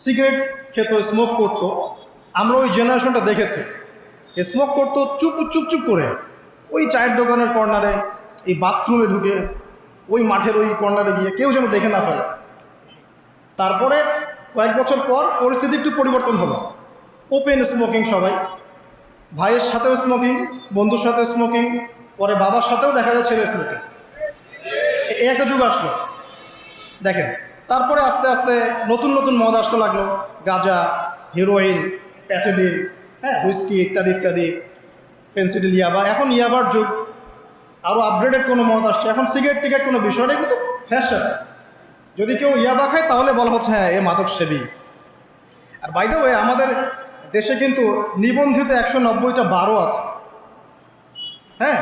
Cigarette খেত smoke করতো। আমরা ওই জেনারেশনটা দেখেছি। স্মোক করতো, চুপ চুপ চুপ করে। ওই চায়ের দোকানের কর্নারে এই বাথরুমে ঢুকে, ওই মাঠের ওই কর্নারে গিয়ে কেউ যেন দেখে না ফেলে। তারপরে কয়েক বছর পর পরিস্থিতি একটু পরিবর্তন হলো। ওপেন স্মোকিং সবাই। ভাইয়ের সাথেও স্মোকিং বন্ধুর সাথেও স্মোকিং পরে বাবার সাথেও দেখা যায় ছেলে স্মোকিং একটা যুগ আসলো। দেখেন তারপরে আস্তে আস্তে নতুন নতুন মদ আসতে লাগল। গাঁজা হিরোইন প্যাথেডিল হ্যাঁ হুইস্কি ইত্যাদি ইত্যাদি পেন্সিডিল ইয়াবা এখন ইয়াবার যুগ। আরও আপগ্রেডেড কোনো মদ আসছে। এখন সিগারেট টিকেট কোনো বিষয় নেই, কিন্তু ফ্যাশন যদি কেউ ইয়াবা খায়, তাহলে বলা হচ্ছে হ্যাঁ এ মাদক সেবী আর বাই দ্য ওয়ে আমাদের দেশে কিন্তু নিবন্ধিত একশো নব্বইটা বারো আছে। হ্যাঁ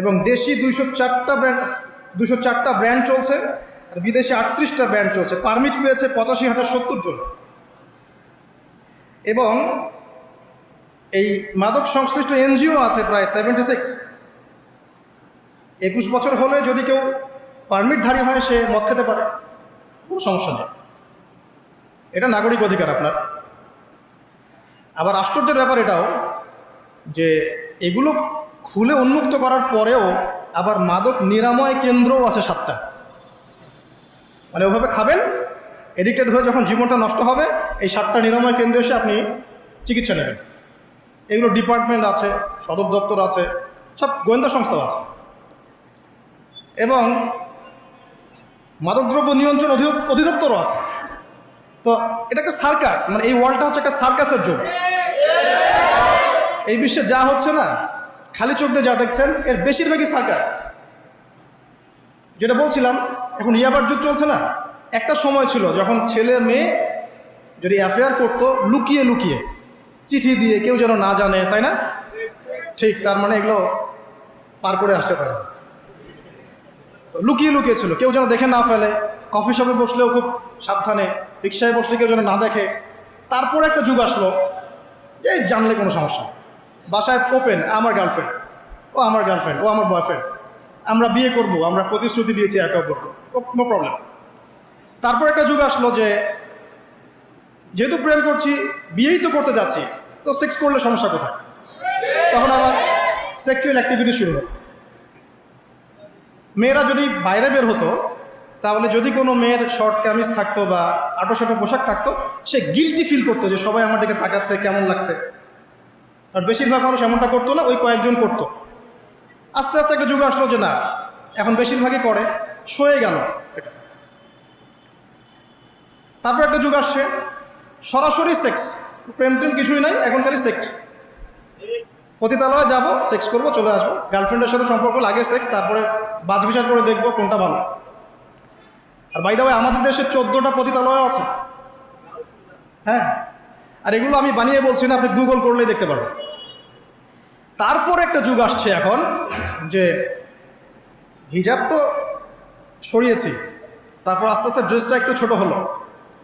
এবং দেশি দুইশো চারটা ব্র্যান্ড দুশো চারটা ব্র্যান্ড চলছে। বিদেশি আটত্রিশটা ব্যান্ড চলছে। পারমিট পেয়েছে পঁচাশি হাজার সত্তর জন। এবং এই মাদক সংশ্লিষ্ট এনজিও আছে প্রায় সেভেন্টি সিক্স। একুশ বছর হলে যদি কেউ পারমিটধারী হয়, সে মদ খেতে পারে। কোনো সমস্যা নেই। এটা নাগরিক অধিকার আপনার। আবার আশ্চর্যের ব্যাপার এটাও যে এগুলো খুলে উন্মুক্ত করার পরেও আবার মাদক নিরাময় কেন্দ্রও আছে সাতটা। মানে ওভাবে খাবেন এডিক্টেড হয়ে যখন জীবনটা নষ্ট হবে, এই সাতটা নিরাময় কেন্দ্রে এসে আপনি চিকিৎসা নেবেন। এগুলো ডিপার্টমেন্ট আছে, সদর দপ্তর আছে, সব গোয়েন্দা সংস্থাও আছে। এবং মাদকদ্রব্য নিয়ন্ত্রণ অধি- অধিদপ্তরও আছে। তো এটা একটা সার্কাস মানে এই ওয়ার্ল্ডটা হচ্ছে একটা সার্কাসের যুগ। এই বিশ্বে যা হচ্ছে না, খালি চোখ দিয়ে যা দেখছেন, এর বেশিরভাগই সার্কাস যেটা বলছিলাম, এখন ইয়াবার যুগ চলছে না? একটা সময় ছিল যখন ছেলে মেয়ে যদি অ্যাফেয়ার করতো, লুকিয়ে লুকিয়ে, চিঠি দিয়ে কেউ যেন না জানে, তাই না? ঠিক, তার মানে এগুলো পার করে আসতে পারে। তো লুকিয়ে লুকিয়ে ছিল, কেউ যেন দেখে না ফেলে কফি শপে বসলেও খুব সাবধানে, রিক্সায় বসলে কেউ যেন না দেখে। তারপর একটা যুগ আসলো, এই জানলে কোনো সমস্যা বাসায় ওপেন আমার গার্লফ্রেন্ড ও আমার গার্লফ্রেন্ড ও আমার বয়ফ্রেন্ড আমরা বিয়ে করব, আমরা প্রতিশ্রুতি দিয়েছি একে অপরকে। নো প্রবলেম তারপর একটা যুগ আসলো যে, যেহেতু প্রেম করছি, বিয়েই তো করতে যাচ্ছি, তো সেক্স করলে সমস্যা কোথায়? তখন আবার সেক্সুয়াল অ্যাক্টিভিটি শুরু হলো। মেয়েরা যদি বাইরে বের হতো, তাহলে যদি কোনো মেয়ের শর্ট কামিজ থাকতো বা আটো শাটো পোশাক থাকতো, সে গিলটি ফিল করতো যে সবাই আমার দিকে তাকাচ্ছে, কেমন লাগছে। আর বেশিরভাগ মানুষ এমনটা করতো না, ওই কয়েকজন করতো। আস্তে আস্তে একটা যুগ আসলো যে না, এখন বেশিরভাগই করে, সয়ে গেল। এটা তারপর একটা যুগ আসছে, সরাসরি সেক্স, প্রেম টেম কিছুই নাই, এখন খালি সেক্স। পতিতালয়ে যাব, সেক্স করব, চলে আসব। গার্লফ্রেন্ডের সাথে সম্পর্ক লাগে সেক্স, তারপরে বাজ বিচার করে দেখব কোনটা ভালো। আর বাই দাওয়ায় আমাদের দেশে চোদ্দোটা পতিতালয় আছে। হ্যাঁ? আর এগুলো আমি বানিয়ে বলছি না, আপনি গুগল করলেই দেখতে পারবেন। তারপর একটা যুগ আসছে এখন যে হিজাব তো সরিয়েছি, তারপর আস্তে আস্তে ড্রেসটা একটু ছোট হলো,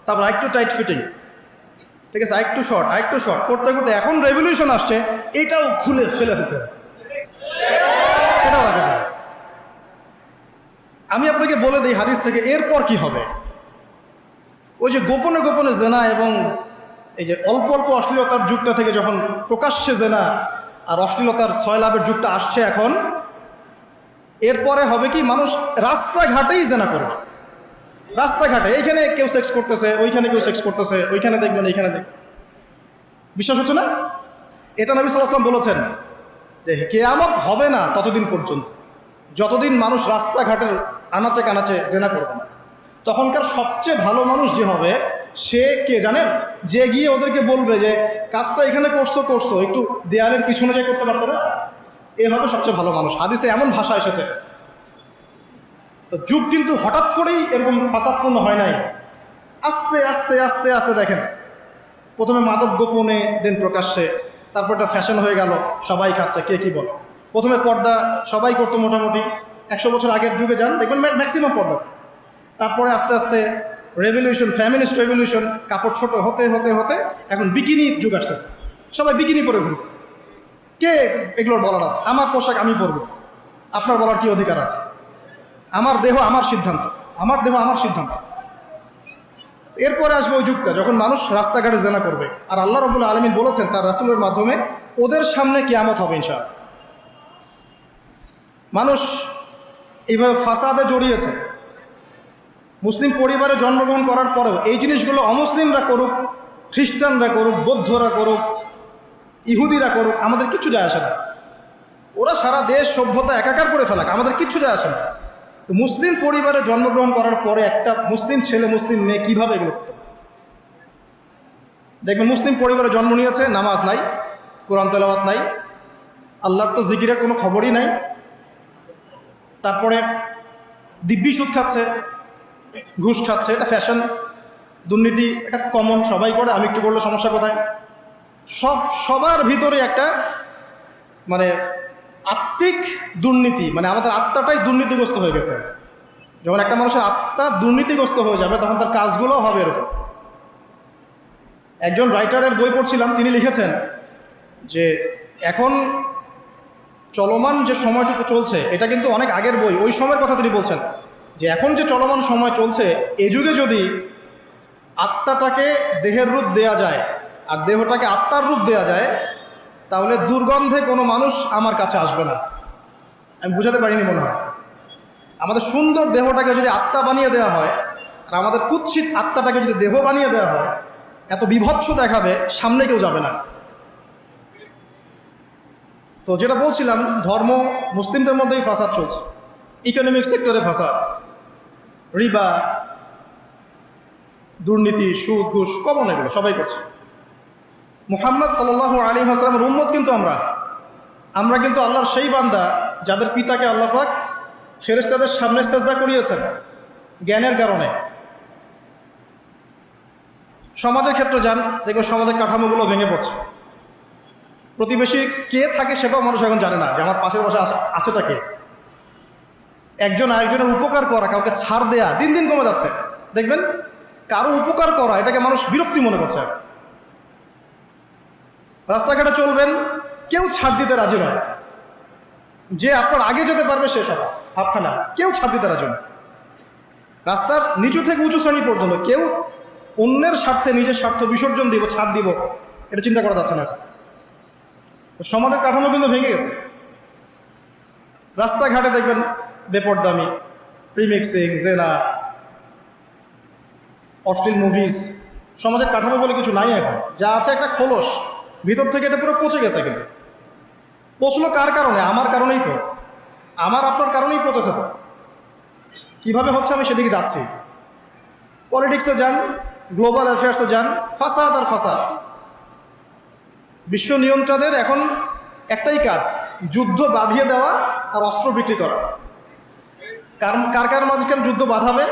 তারপর একটু টাইট ফিটিং ঠিক আছে, আরেকটু শর্ট আরেকটু শর্ট করতে করতে এখন রেভলিউশন আসছে, এটাও খুলে ফেলে দিতে এটাও যাবে আমি আপনাকে বলে দিই হাদিস থেকে, এরপর কি হবে? ওই যে গোপনে গোপনে জেনা এবং এই যে অল্প অল্প অশ্লীলতার যুগটা থেকে যখন প্রকাশ্যে জেনা আর অশ্লীলতার ছয় লাভের যুগটা আসছে এখন। এরপরে হবে কি, মানুষ রাস্তাঘাটেই জেনা করবে। রাস্তাঘাটে, এইখানে কেউ সেক্স করতেছে, ওইখানে কেউ সেক্স করতেছে, ওইখানে দেখবেন, এইখানে দেখ বিশ্বাস হচ্ছে না? এটা নবী সাল্লাম বলেছেন যে, কেয়ামত হবে না ততদিন পর্যন্ত। যতদিন মানুষ রাস্তাঘাটের আনাচে কানাচে জেনা করবে না। তখনকার সবচেয়ে ভালো মানুষ যে হবে সে কে জানেন? যে গিয়ে ওদেরকে বলবে যে, কাজটা এখানে করছ করছ, একটু দেয়ালের পিছনে যে করতে পারতো না? এ হবে সবচেয়ে ভালো মানুষ। হাদিসে এমন ভাষা এসেছে। তো যুগ কিন্তু হঠাৎ করেই এরকম ফাসাদপূর্ণ হয় নাই। আস্তে আস্তে আস্তে আস্তে দেখেন। প্রথমে মাদক গোপনে দেন প্রকাশ্যে। তারপর একটা ফ্যাশন হয়ে গেল, সবাই খাচ্ছে, কে কি বল? প্রথমে পর্দা, সবাই করতো মোটামুটি। একশো বছর আগের যুগে যান, দেখবেন ম্যাক্সিমাম পর্দা। তারপরে আস্তে আস্তে রেভলিউশন ফ্যামিলিস্ট রেভলিউশন কাপড় ছোট হতে হতে হতে এখন বিকিনি যুগ আসতেছে। সবাই বিকিনি পরে ঘুরবে। কে এগুলোর বলার আছে? আমার পোশাক আমি পরবো। আপনার বলার কি অধিকার আছে? আমার দেহ আমার সিদ্ধান্ত। আমার দেহ আমার সিদ্ধান্ত। এরপরে আসবে ওই যুগটা যখন মানুষ রাস্তাঘাটে জেনা করবে। আর আল্লাহ রবুল্লা আলমিন বলেছেন তার রাসুলের মাধ্যমে, ওদের সামনে কেয়ামত হবে ইনশা মানুষ এইভাবে ফাসাদে জড়িয়েছে। মুসলিম পরিবারে জন্মগ্রহণ করার পরেও এই জিনিসগুলো অমুসলিমরা করুক, খ্রিস্টানরা করুক, বৌদ্ধরা করুক, ইহুদিরা করুক, আমাদের কিচ্ছু যায় আসে না। ওরা সারা দেশ সভ্যতা একাকার করে ফেলাক, আমাদের কিচ্ছু যায় আসে না। তো মুসলিম পরিবারে জন্মগ্রহণ করার পরে একটা মুসলিম ছেলে, মুসলিম মেয়ে কীভাবে এগুলো দেখবেন মুসলিম পরিবারে জন্ম নিয়েছে, নামাজ নাই, কোরআন তেলাওয়াত নাই, আল্লাহর তো জিকিরের কোনো খবরই নাই। তারপরে দিব্যি সুদ খাচ্ছে ঘুষ খাচ্ছে, এটা ফ্যাশন দুর্নীতি, এটা কমন সবাই করে, আমি একটু করলে সমস্যা কোথায়? সব, সবার ভিতরে একটা মানে আত্মিক দুর্নীতি মানে আমাদের আত্মাটাই দুর্নীতিগ্রস্ত হয়ে গেছে। যখন একটা মানুষের আত্মা দুর্নীতিগ্রস্ত হয়ে যাবে, তখন তার কাজগুলোও হবে এরকম। একজন রাইটারের বই পড়ছিলাম, তিনি লিখেছেন যে, এখন চলমান যে সময়টুকু চলছে, এটা কিন্তু অনেক আগের বই। ওই সময়ের কথা তিনি বলছেন। যে এখন যে চলমান সময় চলছে, এ যুগে যদি আত্মাটাকে দেহের রূপ দেয়া যায়, আর দেহটাকে আত্মার রূপ দেয়া যায়, তাহলে দুর্গন্ধে কোনো মানুষ আমার কাছে আসবে না। আমি বুঝাতে পারিনি মনে হয়। আমাদের সুন্দর দেহটাকে যদি আত্মা বানিয়ে দেওয়া হয়, আর আমাদের কুৎসিত আত্মাটাকে যদি দেহ বানিয়ে দেওয়া হয়, এত বিভৎস দেখাবে, সামনে কেউ যাবে না। তো যেটা বলছিলাম, ধর্ম মুসলিমদের মধ্যেই ফাসাদ চলছে। ইকোনমিক সেক্টরে ফাসাদ। রিবা, দুর্নীতি, সুদ, ঘুষ, কমন এগুলো, সবাই করছে। মোহাম্মদ সাল্লাহ আলী হাসলামের উম্মত কিন্তু আমরা। আমরা কিন্তু আল্লাহর সেই বান্দা যাদের পিতাকে আল্লাহ পাক ফেরেস্তাদের সামনে সেজদা করিয়েছেন, জ্ঞানের কারণে। সমাজের ক্ষেত্রে যান, দেখবেন সমাজের কাঠামোগুলো ভেঙে পড়ছে। প্রতিবেশী কে থাকে সেটাও মানুষ এখন জানে না যে আমার পাশের পাশে আছে- আছেটা কে? একজন আরেকজনের উপকার করা, কাউকে ছাড় দেয়া, দিন দিন কমে যাচ্ছে। দেখবেন, কারও উপকার করা, এটাকে মানুষ বিরক্তি মনে করছে। রাস্তাঘাটে চলবেন, কেউ ছাড় দিতে রাজি নয়। যে আপনার আগে যেতে পারবে, সে সব হাফখানা। কেউ ছাড় দিতে রাজি নয়। রাস্তার নিচু থেকে উঁচু শ্রেণি পর্যন্ত কেউ অন্যের স্বার্থে, নিজের স্বার্থ বিসর্জন দিব, ছাড় দিব, এটা চিন্তা করা যাচ্ছে না। সমাজের কাঠামো কিন্তু ভেঙে গেছে। রাস্তাঘাটে দেখবেন বেপরদামি, প্রিমিক্সিং, জেনা, অশ্লীল মুভিজ সমাজের কাঠামো বলে কিছু নাই এখন। যা আছে একটা খোলস। ভিতর থেকে এটা পুরো পচে গেছে কিন্তু। পচলো কার কারণে? আমার কারণেই তো। আমার আপনার কারণেই পচেছে তো। কীভাবে হচ্ছে আমি সেদিকে যাচ্ছি? পলিটিক্সে যান গ্লোবাল অ্যাফেয়ার্সে যান, ফাসাদ আর ফাসাদ। বিশ্ব নিয়ন্ত্রণের এখন একটাই কাজ, যুদ্ধ বাঁধিয়ে দেওয়া আর অস্ত্র বিক্রি করা। কার কার কার মাঝখানে যুদ্ধ বাঁধাবে?